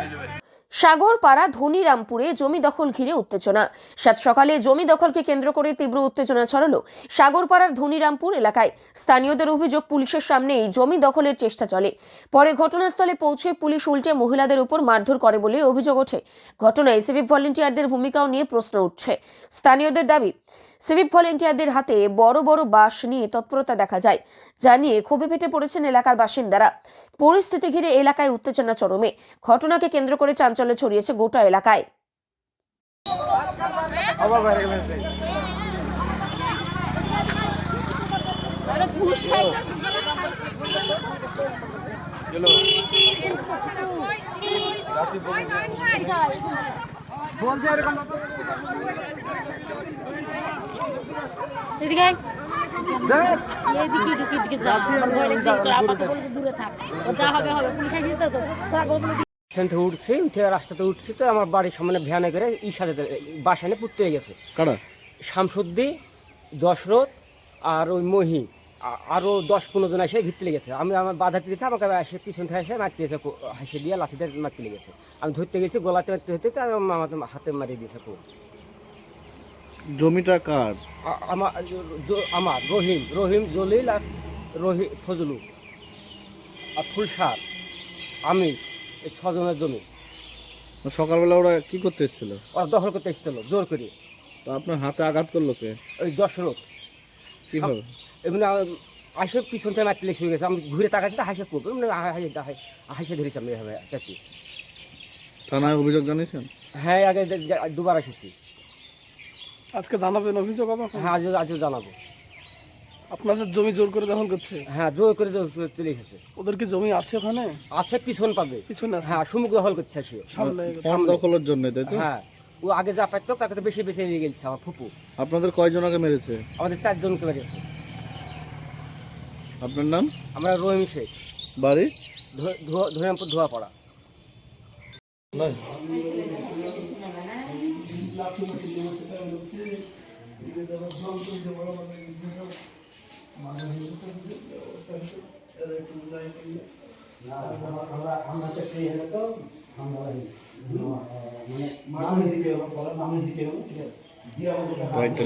হ্যাঁ সাগরপাড়া ধনিরামপুরে জমি দখল ঘিরে উত্তেজনা। সাত সকালে জমি দখলকে কেন্দ্র করে তীব্র উত্তেজনা ছড়ালো সাগরপাড়ার ধনিরামপুর এলাকায়। স্থানীয়দের অভিযোগ, পুলিশের সামনে এই জমি দখলের চেষ্টা চলে। পরে ঘটনাস্থলে পৌঁছে পুলিশ উল্টে মহিলাদের উপর মারধর করে বলে অভিযোগ ওঠে। ঘটনায় সিভিক ভলেন্টিয়ারদের ভূমিকাও নিয়ে প্রশ্ন উঠছে। স্থানীয়দের দাবি সিভিক ভলেন্টিয়ারদের হাতে বড় বড় বাঁশ নিয়ে তৎপরতা দেখা যায়, যা নিয়ে ক্ষোভে ফেটে পড়েছেন এলাকার বাসিন্দারা। পরিস্থিতি ঘিরে এলাকায় উত্তেজনা চরমে। ঘটনাকে কেন্দ্র করে চাঞ্চল্য ছড়িয়েছে গোটা এলাকায়। এদিকে আয়। এদিকে, এদিকে, এদিকে যা। আমার ভয় লাগছে। তোরা আপাতত দূরে থাক। ও যা হবে হবে। পুলিশ আসিস তো তো। তোরা বলবি সেখান থেকে উঠছি উঠে রাস্তাতে উঠছি তো আমার বাড়ির সামনে ভ্যানে করে ই সাথে বাসানে পুঁততে গেছে কারা শামসুদ্দি দশরথ আর ওই মহি আ- আরও দশ পনেরো জন এসে ঘিরতে লেগেছে। আমি আমার বাধা দিয়েছে আমাকে এসে পিছন থেকে এসে মারতে গেছে কো- হাসি দিয়ে লাঠিতে মারতে লেগেছে। আমি ধরতে গেছি গলাতে মারতে হতে আমার হাতে মারিয়ে দিয়েছে খুব জমিটা কার? আমার আমার রহিম রহিম জলিল আর রহি ফজলু আর ফুলসার আমি এই ছজনের জমি। সকালবেলা ওরা কি করতে এসেছিল? ওরা দখল করতে এসেছিল জোর করে। তো আপনার হাতে আঘাত করল কে? ওই দশরথ কীভাবে এমনি আসে পিছন থেকে মারতে গেছে। আমি ঘুরে তাকাচ্ছি তো হাসে এমনি হাসে ধরেছি আমি এভাবে চাকরি থানায় অভিযোগ জানিয়েছেন? হ্যাঁ আগে দুবার এসেছি আজকে জানাবেন অভিযোগ আবার হ্যাঁ আজও আজও জানাব। আপনাদের জমি জোর করে দখল করছে? হ্যাঁ জোর করে চলে এসেছে। ওদের কি জমি আছে ওখানে? আছে পিছন পাবে। পিছনে হ্যাঁ সুমুখ দখল করছে সে। সামনে দখলের জন্য তাই তো? হ্যাঁ। ও আগে যা পাইতো তাকে তো বেশি বেশি এগিয়ে গেছে আমার ফুপু। আপনাদের কয়জন আগে মেরেছে? আমাদের চারজনকে মেরেছে। আপনার নাম? আমরা রহিম শেখ। বাড়ি? ধরিরামপুর ধোয়া পড়া কয়টা